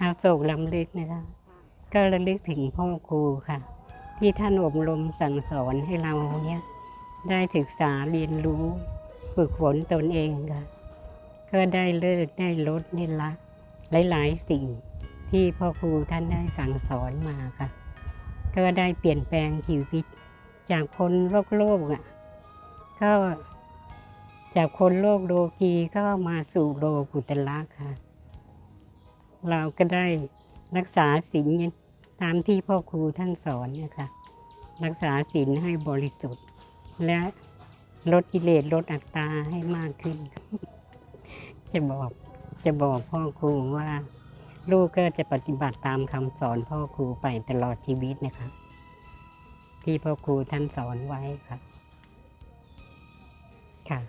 อาโศกลำลึกนะคะก็ระลึกถึงพ่อครูค่ะ ที่ท่านอบรมสั่งสอนให้เราเนี่ยได้ศึกษาเรียนรู้ฝึกฝนตนเองค่ะ ก็ได้เลิกได้ลดได้ละหลาย ๆ สิ่งที่พ่อครูท่านได้สั่งสอนมาค่ะ ก็ได้เปลี่ยนแปลงชีวิตจากคนโลกโลกอะก็ จากคนโลกโลกีก็มาสู่โลกุตละค่ะ เราก็ได้รักษาศีลตามที่พ่อครูท่านสอนเนี่ยค่ะรักษาศีลให้บริสุทธิ์ และลดกิเลสลดอัตตาให้มากขึ้น จะบอกจะบอกพ่อครูว่า ลูกก็จะปฏิบัติตามคำสอนพ่อครูไปตลอดชีวิตนะคะ ที่พ่อครูท่านสอนไว้ค่ะค่ะ